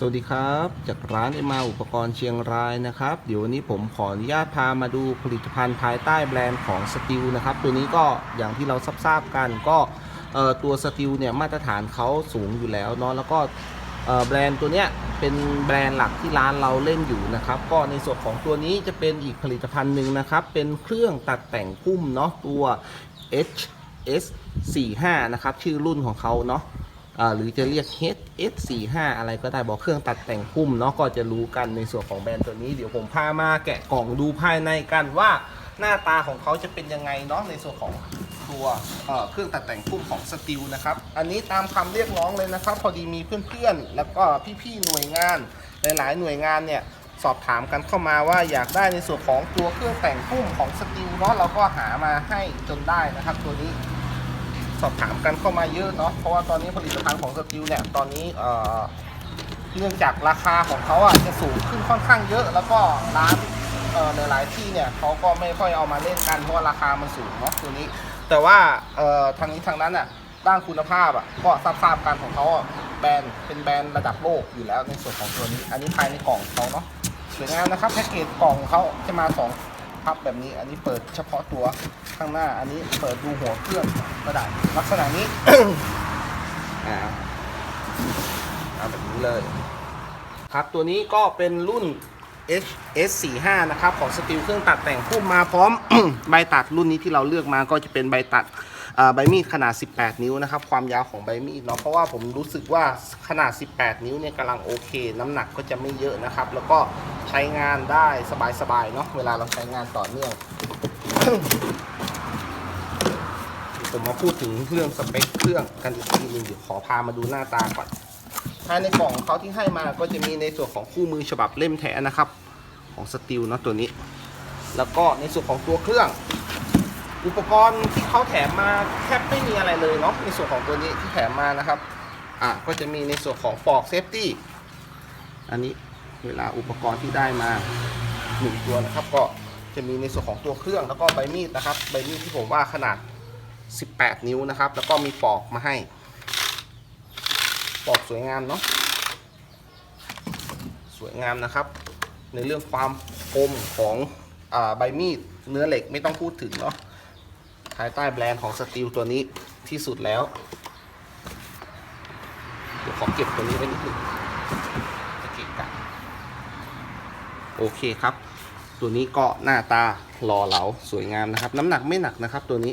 สวัสดีครับ จากร้านเอมาอุปกรณ์เชียงรายนะครับ เดี๋ยววันนี้ผมขออนุญาตพามาดูผลิตภัณฑ์ภายใต้แบรนด์ของสติลนะครับ ตัวนี้ก็อย่างที่เราทราบกันก็ตัวสติลเนี่ยมาตรฐานเขาสูงอยู่แล้วเนาะแล้วก็แบรนด์ตัวเนี้ยเป็นแบรนด์หลักที่ร้านเราเล่นอยู่นะครับ ก็ในส่วนของตัวนี้จะเป็นอีกผลิตภัณฑ์หนึ่งนะครับ เป็นเครื่องตัดแต่งพุ่มเนาะตัว HS 45 นะครับชื่อรุ่นของเขาเนาะ หรือจะเรียก HS45 อะไรก็ได้บอกเครื่องตัดแต่งพุ่มเนาะก็จะรู้กันในส่วนของแบรนด์ตัวนี้เดี๋ยวผมพามาแกะกล่องดูภายในกันว่าหน้าตาของเขาจะเป็นยังไงเนาะในส่วนของตัวเอ่อเครื่องตัดแต่งพุ่มของสติลนะครับ อันนี้ตามคำเรียกร้องเลยนะครับ พอดีมีเพื่อนๆ แล้วก็พี่ๆหน่วยงานหลายๆหน่วยงานเนี่ยสอบถามกันเข้ามาว่าอยากได้ในส่วนของตัวเครื่องแต่งพุ่มของสติลเนาะเราก็หามาให้จนได้นะครับตัวนี้ สอบถามกันเข้ามาเยอะเนาะเพราะว่าตอนนี้ผลิตภัณฑ์ของสติลเนี่ยตอนนี้เอ่อเนื่องจากราคาของเขาอะจะสูงขึ้นค่อนข้างเยอะ แล้วก็ร้านเอ่อหลายๆที่เนี่ยเขาก็ไม่ค่อยเอามาเล่นกันเพราะว่าราคามันสูงเนาะตัวนี้ แต่ว่าเอ่อทางนี้ทางนั้นอะด้านคุณภาพอะก็ทราบๆกันของเขาอะแบรนด์เป็นแบรนด์ระดับโลกอยู่แล้วในส่วนของตัวนี้ อันนี้ภายในกล่องเขาเนาะสวยงามนะครับแพ็กเกจกล่องเขาจะมาสอง พับแบบนี้ อันนี้เปิดเฉพาะตัวข้างหน้า อันนี้เปิดดูหัวเครื่องก็ได้ลักษณะนี้ อ่าเอาแบบนี้เลย ครับตัวนี้ก็เป็นรุ่น HS45 นะครับ ของสติลเครื่องตัดแต่งพุ่มมาพร้อม ใบตัดรุ่นนี้ที่เราเลือกมาก็จะเป็นใบตัด ใบมีดขนาด 18 นิ้วนะครับ ความยาวของใบมีดเนาะเพราะว่าผมรู้สึกว่าขนาด 18 นิ้วเนี่ยกำลังโอเค น้ำหนักก็จะไม่เยอะนะครับ แล้วก็ใช้งานได้สบายๆเนาะเวลาเราใช้งานต่อเนื่องผมมาพูดถึงเรื่องสเปคเครื่องกันอีกทีหนึงเดี๋ยวขอพามาดูหน้าตาก่อนภายในกล่องของเขาที่ให้มาก็จะมีในส่วนของคู่มือฉบับเล่มแท้นะครับ ของสติลเนาะตัวนี้ แล้วก็ในส่วนของตัวเครื่อง อุปกรณ์ที่เขาแถมมาแทบไม่มีอะไรเลยเนาะในส่วนของตัวนี้ที่แถมมานะครับอะก็จะมีในส่วนของปลอกเซฟตี้อันนี้เวลาอุปกรณ์ที่ได้มาหนึ่งตัวนะครับ ก็จะมีในส่วนของตัวเครื่องแล้วก็ใบมีดนะครับ ใบมีดที่ผมว่าขนาด 18 นิ้วนะครับ แล้วก็มีปลอกมาให้ปลอกสวยงามเนาะสวยงามนะครับ ในเรื่องความคมของอาใบมีดเนื้อเหล็กไม่ต้องพูดถึงเนาะ ภายใต้แบรนด์ของสตีลตัวนี้ที่สุดแล้ว เดี๋ยวขอเก็บตัวนี้ไว้นิดนึงจะเก็บกันโอเคครับ ตัวนี้ก็หน้าตาหล่อเหลาสวยงามนะครับ น้ำหนักไม่หนักนะครับตัวนี้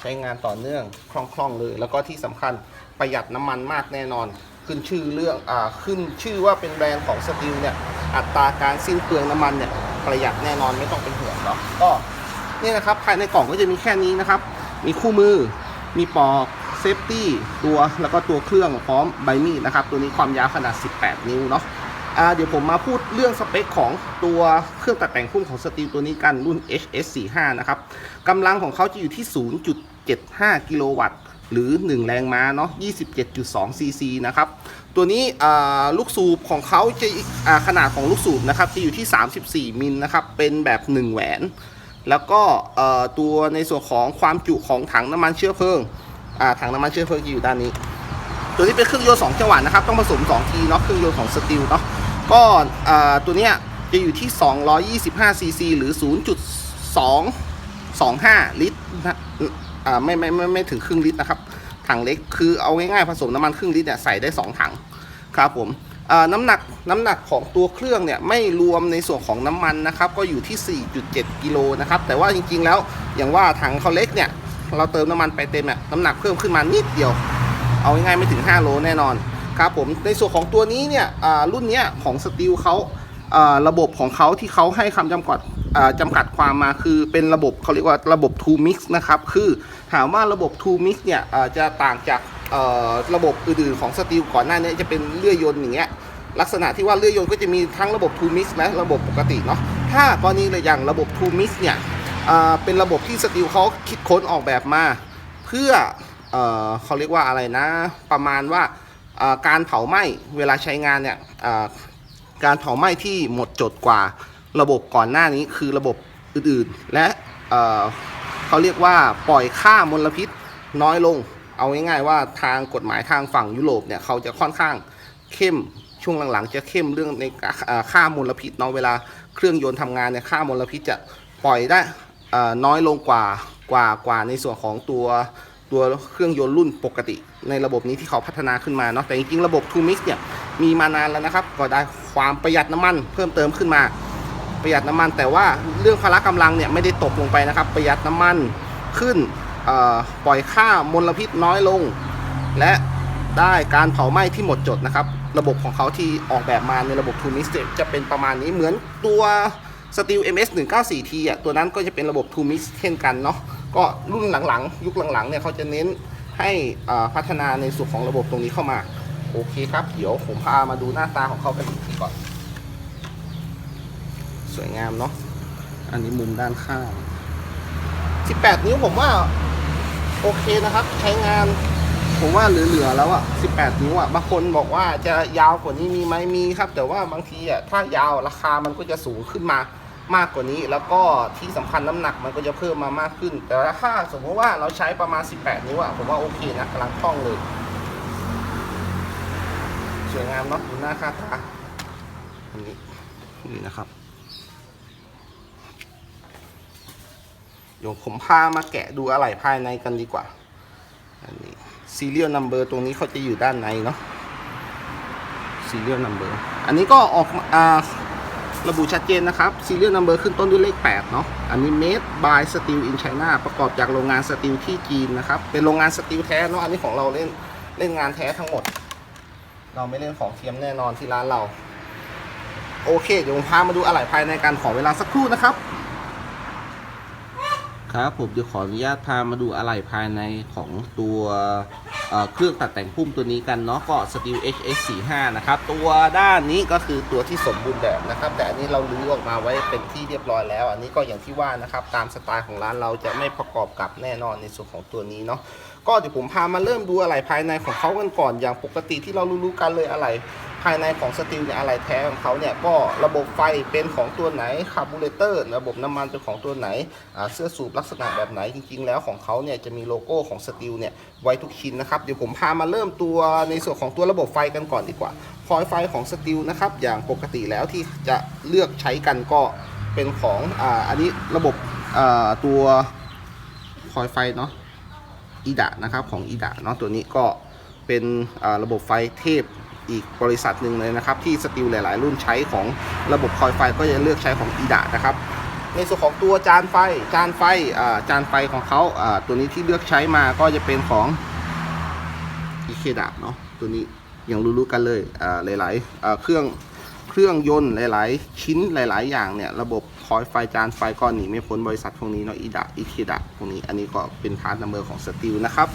ใช้งานต่อเนื่องคล่องๆเลย แล้วก็ที่สำคัญประหยัดน้ำมันมากแน่นอน ขึ้นชื่อเรื่องอ่าขึ้นชื่อว่าเป็นแบรนด์ของสตีลเนี่ยอัตราการสิ้นเปลืองน้ำมันเนี่ยประหยัดแน่นอนไม่ต้องเป็นห่วงเนาะก็ นี่นะครับภายในกล่องก็จะมีแค่นี้นะครับ มีคู่มือ มีปลอกเซฟตี้ตัวแล้วก็ตัวเครื่องพร้อมใบมีดนะครับ ตัวนี้ความยาวขนาด 18 นิ้วเนาะอ่าเดี๋ยวผมมาพูดเรื่องสเปคของตัวเครื่องตัดแต่งพุ่มของสตีลตัวนี้กันรุ่น HS45 นะครับกำลังของเขาจะอยู่ที่ 0.75 กิโลวัตต์หรือ 1 แรงม้าเนาะ 27.2 ซีซีนะครับ ตัวนี้อ่าลูกสูบของเขาจะอ่าขนาดของลูกสูบนะครับ จะอยู่ที่ 34 มิลนะครับ เป็นแบบ 1 แหวน แล้วก็ตัวในส่วนของความจุของถังน้ำมันเชื้อเพลิงถังน้ำมันเชื้อเพลิงอยู่ด้านนี้ ตัวนี้เป็นเครื่องยนต์2จังหวะนะครับต้องผสม2ทีเนาะเครื่องยนต์ของสตีลเนาะก็ตัวเนี้ยจะอยู่ที่ 225 ซีซีหรือ 0.225 ลิตรนะอ่าไม่ไม่ไม่ไม่ถึงครึ่งลิตรนะครับถังเล็กคือเอาง่ายๆผสมน้ำมันครึ่งลิตรเนี่ยใส่ได้ 2 ถังครับผม น้ำหนักน้ำหนักของตัวเครื่องเนี่ยไม่รวมในส่วนของน้ำมันนะครับ ก็อยู่ที่ 4.7 กิโลนะครับ แต่ว่าจริงๆแล้วอย่างว่าถังเขาเล็กเนี่ย เราเติมน้ำมันไปเต็มเนี่ยน้ำหนักเพิ่มขึ้นมานิดเดียว เอาง่ายๆไม่ถึง 5 โลแน่นอนครับผมในส่วนของตัวนี้เนี่ยรุ่นนี้ของสตีลเขาระบบของเขาที่เขาให้คำจำกัดจำกัดความมาคือเป็นระบบเขาเรียกว่าระบบ2 mix นะครับ คือถามว่าระบบ2 mix เนี่ยจะต่างจากระบบอื่นๆของสตีลก่อนหน้านี้จะเป็นเลื่อยยนต์อย่างเงี้ย ลักษณะที่ว่าเลื่อยยนต์ก็จะมีทั้งระบบ2 mix และระบบปกติเนาะถ้ากรณีเลยอย่างระบบ2 mix เนี่ยเป็นระบบที่สตีลเขาคิดค้นออกแบบมา เพื่อเออเขาเรียกว่าอะไรนะ ประมาณว่าการเผาไหม้เวลาใช้งานเนี่ยการเผาไหม้ที่หมดจดกว่าระบบก่อนหน้านี้คือระบบอื่นๆ และเเขาเรียกว่าปล่อยค่ามลพิษน้อยลง เอาง่ายๆว่าทางกฎหมายทางฝั่งยุโรปเนี่ยเขาจะค่อนข้างเข้ม ช่วงหลังๆ จะเข้มเรื่องในค่ามลพิษเนาะเวลาเครื่องยนต์ทำงานเนี่ยค่ามลพิษจะปล่อยได้น้อยลงกว่ากว่ากว่าในส่วนของตัวตัวเครื่องยนต์รุ่นปกติ ในระบบนี้ที่เขาพัฒนาขึ้นมาเนาะแต่จริงๆระบบ2 mix เนี่ยมีมานานแล้วนะครับ ก็ได้ความประหยัดน้ำมันเพิ่มเติมขึ้นมา ประหยัดน้ำมัน แต่ว่าเรื่องพละกำลังเนี่ยไม่ได้ตกลงไปนะครับ ประหยัดน้ำมันขึ้นปล่อยค่ามลพิษน้อยลง และได้การเผาไหม้ที่หมดจดนะครับ ระบบของเขาที่ออกแบบมาในระบบ2 mix จะเป็นประมาณนี้เหมือนตัว Steel MS 194T อะตัวนั้นก็จะเป็นระบบ2 mix เช่นกันเนาะก็รุ่นหลังๆ ยุคหลังๆเนี่ยเขาจะเน้นให้อ่าพัฒนาในส่วนของระบบตรงนี้เข้ามา โอเคครับ เดี๋ยวผมพามาดูหน้าตาของเขากันอีกทีก่อน สวยงามเนาะอันนี้มุมด้านข้าง 18 นิ้วผมว่า โอเคนะครับ ใช้งาน ผมว่าเหลือๆแล้วอะ18 นิ้วอะบางคนบอกว่าจะยาวกว่านี้มีไหมมีครับ แต่ว่าบางทีอะถ้ายาวราคามันก็จะสูงขึ้นมามากกว่านี้ แล้วก็ที่สำคัญน้ำหนักมันก็จะเพิ่มมามากขึ้น แต่ถ้าสมมติว่าเราใช้ประมาณ 18 นิ้วอะผมว่าโอเคนะกำลังคล่องเลยสวยงามเนาะดูหน้าค่าตาอันนี้นี่นะครับเดี๋ยวผมพามาแกะดูอะไหล่ภายในกันดีกว่า นี้ serial number ตรงนี้เขาจะอยู่ด้านในเนาะ serial number อันนี้ก็ออกอ่าระบุชัดเจนนะครับ serial number ขึ้นต้นด้วยเลข 8 เนาะอันนี้ made by steel in China ประกอบจากโรงงานสตีลที่จีนนะครับ เป็นโรงงานสตีลแท้เนาะอันนี้ของเราเล่นเล่นงานแท้ทั้งหมด เราไม่เล่นของเทียมแน่นอนที่ร้านเรา โอเค เดี๋ยวผมพามาดูอะไหล่ภายในกันขอเวลาสักครู่นะครับ ครับผมจะขออนุญาตพามาดูอะไหล่ภายในของตัวเเครื่องตัดแต่งพุ่มตัวนี้กันเนาะก็ Steel HS45 นะครับ ตัวด้านนี้ก็คือตัวที่สมบูรณ์แบบนะครับ แต่อันนี้เราลื้อออกมาไว้เป็นที่เรียบร้อยแล้ว อันนี้ก็อย่างที่ว่านะครับ ตามสไตล์ของร้านเราจะไม่ประกอบกับแน่นอนในส่วนของตัวนี้เนาะก็เดี๋ยวผมพามาเริ่มดูอะไหล่ภายในของเขากันก่อนอย่างปกติที่เรารู้ๆกันเลยอะไหล่ายในของสตีลเนี่ยอะไรแท้ของเขาเนี่ยก็ระบบไฟเป็นของตัวไหนคาร์บูเรเตอร์ระบบน้ำมันเป็นของตัวไหนเสื้อสูบลักษณะแบบไหนจริง ๆ แล้วของเขาเนี่ยจะมีโลโก้ของสตีลเนี่ยไว้ทุกชิ้นนะครับเดี๋ยวผมพามาเริ่มตัวในส่วนของตัวระบบไฟกันก่อนดีกว่าคอยไฟของสตีลนะครับอย่างปกติแล้วที่จะเลือกใช้กันก็เป็นของอ่าอันนี้ระบบอ่าตัวคอยไฟเนาะอีดะนะครับของอีดะเนาะตัวนี้ก็เป็นระบบไฟเทพ อีกบริษัทหนึ่งเลยนะครับ ที่สตีลหลาย ๆ รุ่นใช้ของระบบคอยไฟก็จะเลือกใช้ของอีดานะครับ ในส่วนของตัวจานไฟจานไฟจานไฟของเขาตัวนี้ที่เลือกใช้มาก็จะเป็นของอีเคดะเนาะตัวนี้อย่างรู้ๆกันเลยหลายๆเครื่องเครื่องยนต์หลาย ๆ ชิ้นหลาย ๆ อย่างเนี่ยระบบคอยไฟจานไฟก็หนีไม่พ้นบริษัทพวกนี้เนาะอีดะอีเคดะพวกนี้อันนี้ก็เป็นพาร์ทนัมเบอร์ของสตีลนะครับ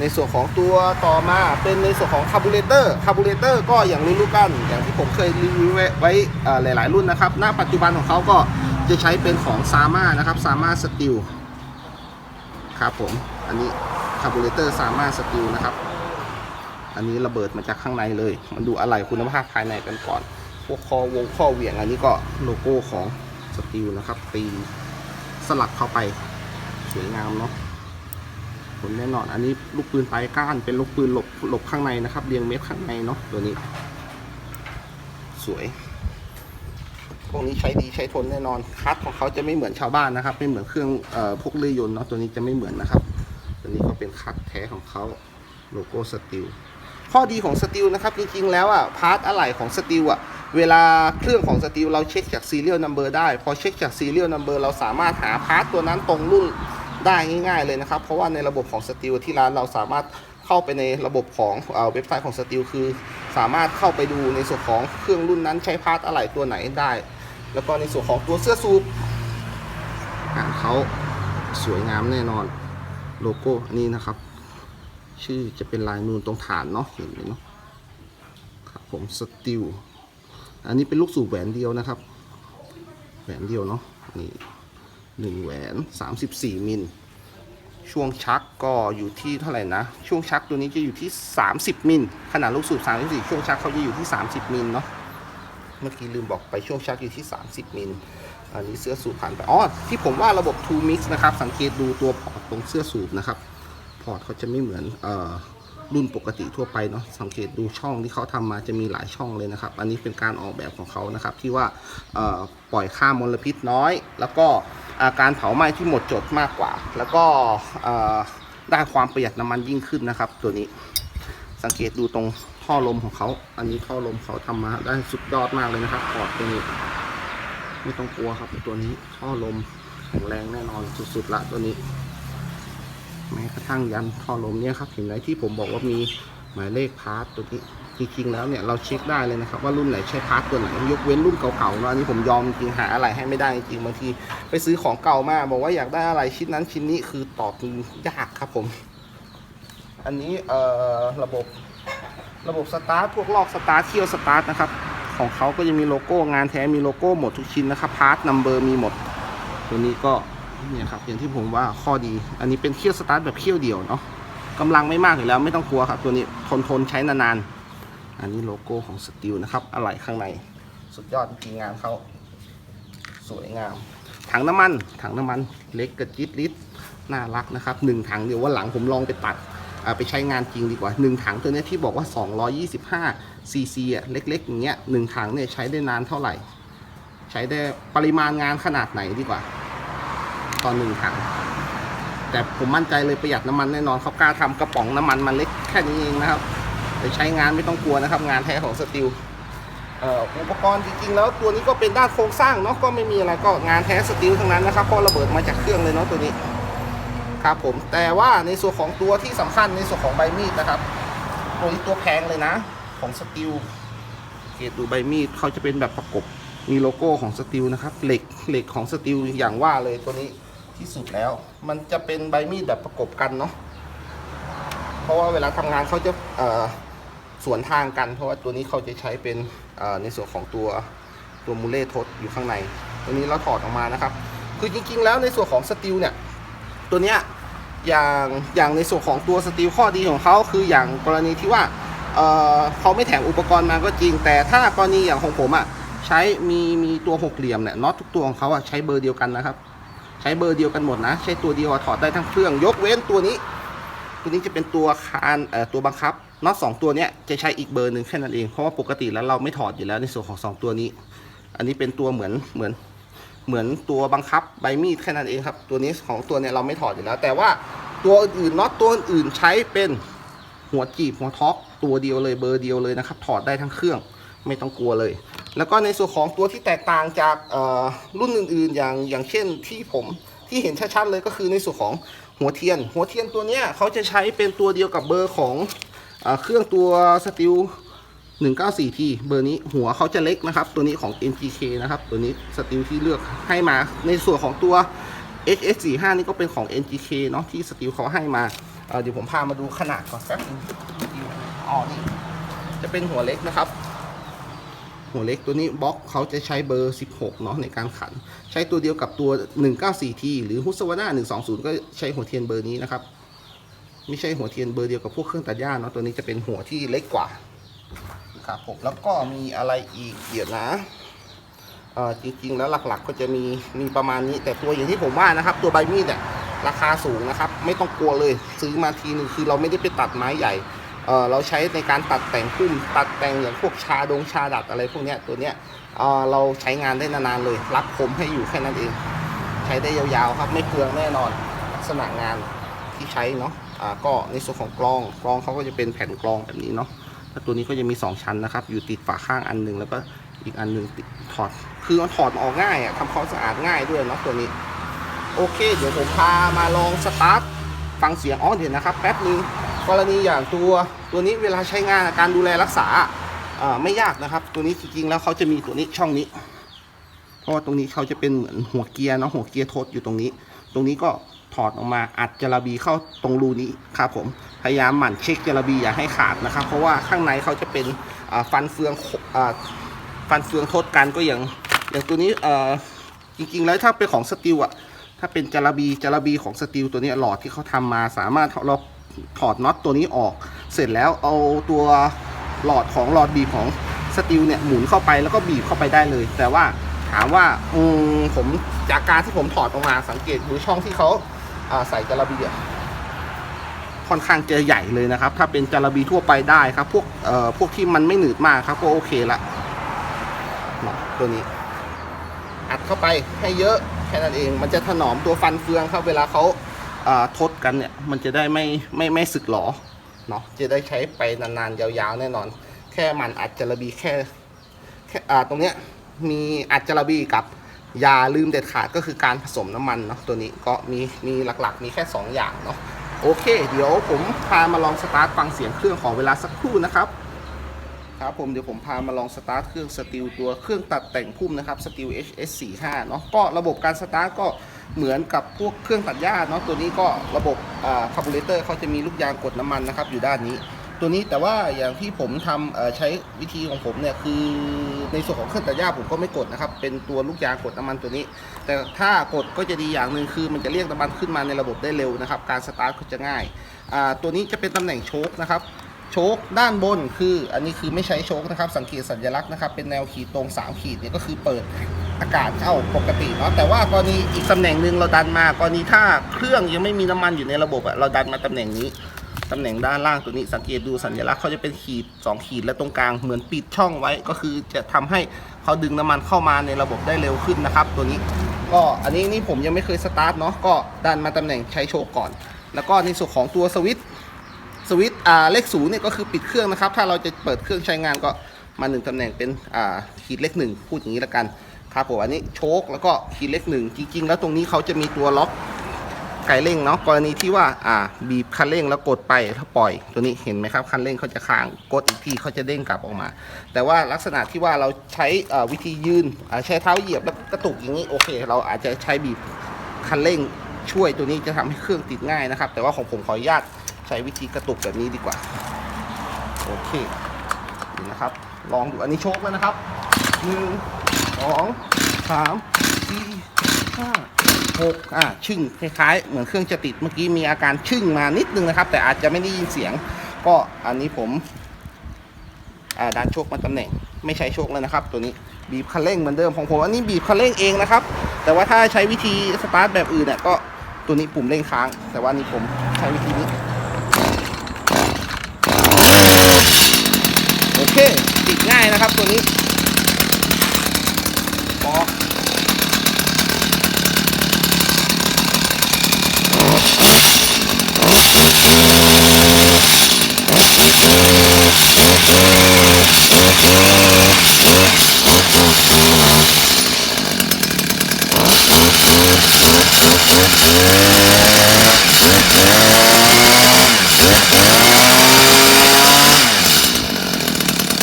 ในส่วนของตัวต่อมาเป็นในส่วนของคาร์บูเรเตอร์คาร์บูเรเตอร์ก็อย่างรู้ๆกันอย่างที่ผมเคยรีวิวไว้หลาย ๆ รุ่นนะครับณปัจจุบันของเขาก็จะใช้เป็นของซาม่านะครับซาม่าสตีลครับผมอันนี้คาร์บูเรเตอร์ซาม่าสตีลนะครับ อันนี้ระเบิดมาจากข้างในเลย มันดูอะไรคุณภาพภายในกันก่อนพวกคอวงข้อเหวี่ยงอันนี้ก็โลโก้ของสตีลนะครับตีสลักเข้าไปสวยงามเนาะ ผลแน่นอน อันนี้ลูกปืนปลายก้านเป็นลูกปืนหลบหลบข้างในนะครับ เรียงเม็ดข้างในเนาะตัวนี้ สวยพวกนี้ใช้ดีใช้ทนแน่นอนคัดของเขาจะไม่เหมือนชาวบ้านนะครับ ไม่เหมือนเครื่องอพวกเรือยยนต์เนาะตัวนี้จะไม่เหมือนนะครับ ตัวนี้ก็เป็นคัดแท้ของเขาโลโก้สตีลข้อดีของสตีลนะครับจริงๆแล้วอะพาร์ทอะไหล่ของสตีลอะเวลาเครื่องของสตีลเราเช็คจากซีเรียลนัมเบอร์ได้ พอเช็คจากซีเรียลนัมเบอร์เราสามารถหาพาร์ทตัวนั้นตรงรุ่น ได้ง่ายๆเลยนะครับ เพราะว่าในระบบของสตีลที่ร้านเราสามารถเข้าไปในระบบของเอเว็บไซต์ของสตีลคือ สามารถเข้าไปดูในส่วนของเครื่องรุ่นนั้นใช้พาร์ทอะไรตัวไหนได้ แล้วก็ในส่วนของตัวเสื้อสูบอ่านเขาสวยงามแน่นอนโลโก้อันนี้นะครับ ชื่อจะเป็นลายนูนตรงฐานเนาะเห็นไหมเนาะครับผมสตีลอันนี้เป็นลูกสูบแหวนเดียวนะครับ แหวนเดียวเนาะนี่ หนึ่งแหวน 34 มิล ช่วงชักก็อยู่ที่เท่าไหร่นะ ช่วงชักตัวนี้จะอยู่ที่ 30 มิล ขนาดลูกสูบ34 ช่วงชักเขาจะอยู่ที่ 30 มิลเนาะ เมื่อกี้ลืมบอกไปช่วงชักอยู่ที่ 30 มิล อันนี้เสื้อสูบผ่านไป อ๋อ ที่ผมว่าระบบ2 mix นะครับ สังเกตดูตัวพอร์ตตรงเสื้อสูบนะครับ พอร์ตเขาจะไม่เหมือนเอ่อรุ่นปกติทั่วไปเนาะสังเกตดูช่องที่เขาทำมาจะมีหลายช่องเลยนะครับ อันนี้เป็นการออกแบบของเขานะครับ ที่ว่าปล่อยค่ามลพิษน้อย แล้วก็ การเผาไหม้ที่หมดจดมากกว่า แล้วก็ได้ความประหยัดน้ำมันยิ่งขึ้นนะครับ ตัวนี้สังเกตดูตรงท่อลมของเขา อันนี้ท่อลมเขาทำมาได้สุดยอดมากเลยนะครับปอดตัวนี้ ไม่ต้องกลัวครับตัวนี้ท่อลมแข็งแรงแน่นอนสุดๆละตัวนี้ แม้กระทั่งยันท่อลมเนี่ยครับเห็นไหมที่ผมบอกว่ามีหมายเลขพาร์ทตัวนี้ จริงๆแล้วเนี่ยเราเช็คได้เลยนะครับว่ารุ่นไหนใช้พาร์ทตัวไหนยกเว้นรุ่นเก่าๆเนะอันนี้ผมยอมจริงหาอะไรให้ไม่ได้จริงบางทีไปซื้อของเก่ามาบอกว่าอยากได้อะไรชิ้นนั้นชิ้นนี้คือตอบยากครับผม อันนี้เอ่อระบบระบบสตาร์ทพวกลอกสตาร์ทเที่ยวสตาร์ทนะครับของเขาก็จะมีโลโก้งานแท้มีโลโก้หมดทุกชิ้นนะครับพาร์ทนัมเบอร์มีหมด ตัวนี้ก็เนี่ยครับอย่างที่ผมว่าข้อดี อันนี้เป็นเคี่ยวสตาร์ทแบบเคี่ยวเดี่ยวเนาะกำลังไม่มากอยู่แล้วไม่ต้องกลัวครับ ตัวนี้ทนทนใช้นานๆ อันนี้โลโก้ของสติลนะครับอะไหล่ข้างใน สุดยอดจริงงานเขาสวยงาม ถังน้ำมัน ถังน้ำมันเล็กกระจิตลิตรน่ารักนะครับหนึ่งถังเดี๋ยววันหลังผมลองไปตัดไปใช้งานจริงดีกว่าหนึ่งถังตัวนี้ที่บอกว่า 225 ซีซีอะเล็กๆอย่างเงี้ยหนึ่งถังเนี่ยใช้ได้นานเท่าไหร่ ใช้ได้ปริมาณงานขนาดไหนดีกว่าตอนหนึ่งถัง แต่ผมมั่นใจเลยประหยัดน้ำมันแน่นอนเขากล้าทำกระป๋องน้ำมันมันเล็กแค่นี้เองนะครับ ไปใช้งานไม่ต้องกลัวนะครับ งานแท้ของสติลอุปกรณ์จริงๆ แล้วตัวนี้ก็เป็นด้านโครงสร้างเนาะก็ไม่มีอะไรก็งานแท้สติลทั้งนั้นนะครับเพราะระเบิดมาจากเครื่องเลยเนาะตัวนี้ครับผมแต่ว่าในส่วนของตัวที่สำคัญในส่วนของใบมีดนะครับตัวนี้ตัวแพงเลยนะ ของสติลเกตดูใบมีดเขาจะเป็นแบบประกบมีโลโก้ของสติลนะครับเหล็กเหล็กของสติลอย่างว่าเลยตัวนี้ที่สุดแล้ว มันจะเป็นใบมีดแบบประกบกันเนาะเพราะว่าเวลาทำงานเขาจะเอ่อ สวนทางกัน เพราะว่าตัวนี้เขาจะใช้เป็นในส่วนของตัวตัวมูเล่ทดอยู่ข้างใน ตัวนี้เราถอดออกมานะครับ คือจริงๆแล้วในส่วนของสติลเนี่ยตัวเนี้ยอย่างอย่างในส่วนของตัวสติลข้อดีของเขาคืออย่างกรณีที่ว่าเออเขาไม่แถมอุปกรณ์มาก็จริง แต่ถ้ากรณีอย่างของผมอะใช้มีมีตัวหกเหลี่ยมเนี่ยน็อตทุกตัวของเขาอะใช้เบอร์เดียวกันนะครับ ใช้เบอร์เดียวกันหมดนะ ใช้ตัวเดียวถอดได้ทั้งเครื่อง ยกเว้นตัวนี้ ตัวนี้จะเป็นตัวคานเอ่อตัวบังคับ น็อตสองตัวเนี้ยจะใช้อีกเบอร์หนึ่งแค่นั้นเอง เพราะว่าปกติแล้วเราไม่ถอดอยู่แล้วในส่วนของสองตัวนี้ อันนี้เป็นตัวเหมือนเหมือนเหมือนตัวบังคับใบมีดแค่นั้นเองครับ ตัวนี้ของตัวเนี้ยเราไม่ถอดอยู่แล้ว แต่ว่าตัวอื่นน็อตตัวอื่นใช้เป็นหัวจีบหัวท็อกตัวเดียวเลยเบอร์เดียวเลยนะครับ ถอดได้ทั้งเครื่องไม่ต้องกลัวเลย แล้วก็ในส่วนของตัวที่แตกต่างจากเออรุ่นอื่นๆ อย่างอย่างเช่นที่ผมที่เห็นชัดๆเลยก็คือในส่วนของหัวเทียน หัวเทียนตัวเนี้ยเขาจะใช้เป็นตัวเดียวกับเบอร์ของ เครื่องตัวสติล 194T เบอร์นี้หัวเขาจะเล็กนะครับ ตัวนี้ของ NGK นะครับ ตัวนี้สติลที่เลือกให้มา ในส่วนของตัว HS45 นี่ก็เป็นของ NGK เนาะที่สติลเขาให้มาเเดี๋ยวผมพามาดูขนาดก่อนแป๊บนึงอ๋อนี่จะเป็นหัวเล็กนะครับ หัวเล็กตัวนี้บล็อกเขาจะใช้เบอร์ 16 เนาะในการขัน ใช้ตัวเดียวกับตัว 194T หรือฮุสวาน่า120 ก็ใช้หัวเทียนเบอร์นี้นะครับ ไม่ใช่หัวเทียนเบอร์เดียวกับพวกเครื่องตัดหญ้าเนาะตัวนี้จะเป็นหัวที่เล็กกว่าครับผมแล้วก็มีอะไรอีกเดี๋ยวนะเออจริงๆแล้วหลักๆก็จะมีมีประมาณนี้ แต่ตัวอย่างที่ผมว่านะครับ ตัวใบมีดเนี่ยราคาสูงนะครับ ไม่ต้องกลัวเลยซื้อมาทีหนึงคือเราไม่ได้ไปตัดไม้ใหญ่เออเราใช้ในการตัดแต่งพุ่มตัดแต่งอย่างพวกชาดงชาดัดอะไรพวกเนี้ยตัวเนี้ยเออเราใช้งานได้นานๆเลย รับคมให้อยู่แค่นั้นเอง ใช้ได้ยาวๆครับ ไม่เปลืองแน่นอนลักษณะงานที่ใช้เนาะ อ่าก็ในส่วนของกรองกรองเขาก็จะเป็นแผ่นกรองแบบนี้เนาะถ้าตัวนี้ก็จะมี 2 ชั้นนะครับ อยู่ติดฝาข้างอันหนึ่งแล้วก็อีกอันหนึ่งถอด คือมันถอดออกง่ายอะทำความสะอาดง่ายด้วยเนาะตัวนี้ โอเค เดี๋ยวผมพามาลองสตาร์ทฟังเสียงอ๋อเดี๋ยวนะครับ แป๊บนึงกรณีอย่างตัวตัวนี้เวลาใช้งานการดูแลรักษาไม่ยากนะครับ ตัวนี้จริงๆแล้วเขาจะมีตัวนี้ช่องนี้ เพราะว่าตรงนี้เขาจะเป็นเหมือนหัวเกียร์เนาะหัวเกียร์ทดอยู่ตรงนี้ ตรงนี้ก็ ถอดออกมาอัดจาระบีเข้าตรงรูนี้ครับผมพยายามหมั่นเช็คจาระบีอย่าให้ขาดนะครับ เพราะว่าข้างในเขาจะเป็นฟันเฟืองอฟันเฟืองทดกันก็อย่างอย่างตัวนี้จริงๆแล้วถ้าเป็นของสติลอะถ้าเป็นจาระบีจาระบีของสติลตัวนี้หลอดที่เขาทำมาสามารถเราถอดน็อตตัวนี้ออก เสร็จแล้วเอาตัวหลอดของหลอดบีบของสติลเนี่ยหมุนเข้าไปแล้วก็บีบเข้าไปได้เลย แต่ว่าถามว่าอืมผมจากการที่ผมถอดออกมาสังเกตดูช่องที่เขา ใส่จาระบีค่อนข้างจะใหญ่เลยนะครับ ถ้าเป็นจาระบีทั่วไปได้ครับ พวกเอ่อพวกที่มันไม่หนืดมากครับก็โอเคละเนาะตัวนี้ อัดเข้าไปให้เยอะแค่นั้นเอง มันจะถนอมตัวฟันเฟืองครับเวลาเขาอ่าทดกันเนี่ยมันจะได้ไม่ไม่ไม่สึกหรอเนาะจะได้ใช้ไปนานๆยาวๆแน่นอน แค่มันอัดจาระบีแค่แค่อ่าตรงเนี้ยมีอัดจาระบีกับ ยาลืมเด็ดขาดก็คือการผสมน้ำมันเนาะตัวนี้ก็มีมีหลักๆ มีแค่ 2 อย่างเนาะโอเค เดี๋ยวผมพามาลองสตาร์ทฟังเสียงเครื่องของเวลาสักครู่นะครับครับผมเดี๋ยวผมพามาลองสตาร์ทเครื่องสติลตัวเครื่องตัดแต่งพุ่มนะครับสติล HS45 เนาะก็ระบบการสตาร์ทก็เหมือนกับพวกเครื่องตัดหญ้าเนาะตัวนี้ก็ระบบคาร์บูเรเตอร์เขาจะมีลูกยางกดน้ำมันนะครับอยู่ด้านนี้ ตัวนี้แต่ว่าอย่างที่ผมทำใช้วิธีของผมเนี่ยคือในส่วนของเครื่องตัดหญ้าผมก็ไม่กดนะครับ เป็นตัวลูกยางกดน้ำมันตัวนี้ แต่ถ้ากดก็จะดีอย่างหนึ่งคือ มันจะเรียกน้ำมันขึ้นมาในระบบได้เร็วนะครับ การสตาร์ทก็จะง่ายตัวนี้จะเป็นตำแหน่งโชคนะครับโชคด้านบนคืออันนี้คือไม่ใช้โชคนะครับ สังเกตสัญลักษณ์นะครับเป็นแนวขีดตรง 3 ขีดเนี่ยก็คือเปิดอากาศเข้าปกติเนาะแต่ว่ากรณีอีกตำแหน่งหนึ่งเราดันมากรณีถ้าเครื่องยังไม่มีน้ำมันอยู่ในระบบอะเราดันมาตำแหน่งนี้ ตำแหน่งด้านล่างตัวนี้สังเกตดูสัญลักษณ์เขาจะเป็นขีด 2 ขีดและตรงกลางเหมือนปิดช่องไว้ก็คือจะทำให้เขาดึงน้ำมันเข้ามาในระบบได้เร็วขึ้นนะครับ ตัวนี้ก็อันนี้นี่ผมยังไม่เคยสตาร์ทเนาะก็ดันมาตำแหน่งใช้โชคก่อน แล้วก็ในส่วนของตัวสวิตสวิตอ่าเลขศูนย์เนี่ยก็คือปิดเครื่องนะครับ ถ้าเราจะเปิดเครื่องใช้งานก็มาหนึ่งตำแหน่งเป็นอ่าขีดเลขหนึ่งพูดอย่างนี้ละกันครับผมอันนี้โชคแล้วก็ขีดเลขหนึ่งจริงๆ แล้วตรงนี้เขาจะมีตัวล็อก ไกเร่งเนาะกรณีที่ว่าอ่าบีบคันเร่งแล้วกดไปแล้วปล่อยตัวนี้เห็นไหมครับคันเร่งเขาจะค้างกดอีกทีเขาจะเด้งกลับออกมา แต่ว่าลักษณะที่ว่าเราใช้วิธียืนอ่าใช้เท้าเหยียบแล้วกระตุกอย่างนี้โอเค เราอาจจะใช้บีบคันเร่งช่วยตัวนี้จะทำให้เครื่องติดง่ายนะครับ แต่ว่าของผมขออนุญาตใช้วิธีกระตุกแบบนี้ดีกว่าโอเคนี่นะครับลองดูอันนี้โชคแล้วนะครับหนึ่งสองสามสี่ห้า หกอะชึ่งคล้ายๆ เหมือนเครื่องจะติดเมื่อกี้มีอาการชึ่งมานิดนึงนะครับ แต่อาจจะไม่ได้ยินเสียง ก็อันนี้ผมอ่าดันโชคมาตำแหน่ง ไม่ใช้โชคแล้วนะครับ ตัวนี้บีบคันเร่งเหมือนเดิมของผมอันนี้บีบคันเร่งเองนะครับ แต่ว่าถ้าใช้วิธีสตาร์ทแบบอื่นเนี่ยก็ตัวนี้ปุ่มเร่งค้าง แต่ว่านี่ผมใช้วิธีนี้โอเคติดง่ายนะครับตัวนี้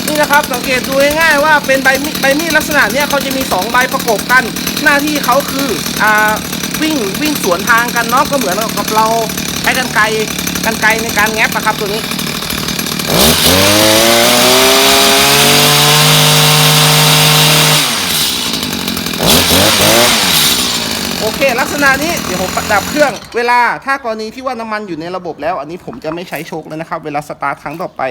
นี่นะครับสังเกตดูง่ายๆว่าเป็นใบมีดใบมีดลักษณะเนี้ยเขาจะมี 2 ใบประกบกัน หน้าที่เขาคืออ่าวิ่งวิ่งสวนทางกันเนาะก็เหมือนกับเราใช้กันไกรกันไกรในการแงบอะครับตัวนี้ โอเค ลักษณะนี้เดี๋ยวผมดับเครื่องเวลาถ้ากรณีที่ว่าน้ำมันอยู่ในระบบแล้ว อันนี้ผมจะไม่ใช้โชคแล้วนะครับ เวลาสตาร์ทครั้งต่อไป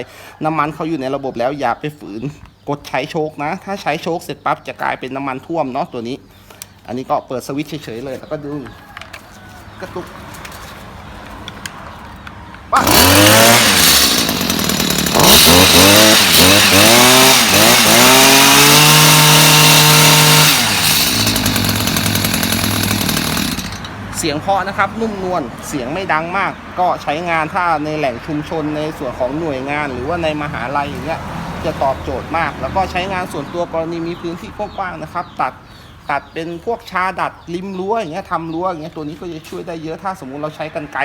น้ำมันเขาอยู่ในระบบแล้วอย่าไปฝืนกดใช้โชคนะ ถ้าใช้โชคเสร็จปั๊บจะกลายเป็นน้ำมันท่วมเนาะตัวนี้ อันนี้ก็เปิดสวิตช์เฉยๆเลยแล้วก็ดึงกระตุกปั๊บ เสียงเพาะนะครับนุ่มนวลเสียงไม่ดังมาก ก็ใช้งานถ้าในแหล่งชุมชนในส่วนของหน่วยงาน หรือว่าในมหาลัยอย่างเงี้ยจะตอบโจทย์มาก แล้วก็ใช้งานส่วนตัวกรณีมีพื้นที่กว้างๆนะครับ ตัดตัดเป็นพวกชาดัดริมรั้วอย่างเงี้ยทำรั้วอย่างเงี้ยตัวนี้ก็จะช่วยได้เยอะถ้าสมมุติเราใช้กันไกร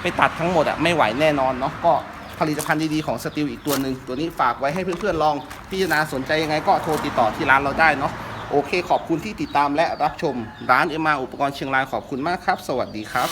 ไปตัดทั้งหมดอะไม่ไหวแน่นอนเนาะก็ผลิตภัณฑ์ดีๆของสติลอีกตัวหนึ่งตัวนี้ฝากไว้ให้เพื่อนๆลองพิจารณาสนใจยังไงก็โทรติดต่อที่ร้านเราได้เนาะ โอเคขอบคุณที่ติดตามและรับชมร้านเอ็มาอุปกรณ์เชียงรายขอบคุณมากครับ สวัสดีครับ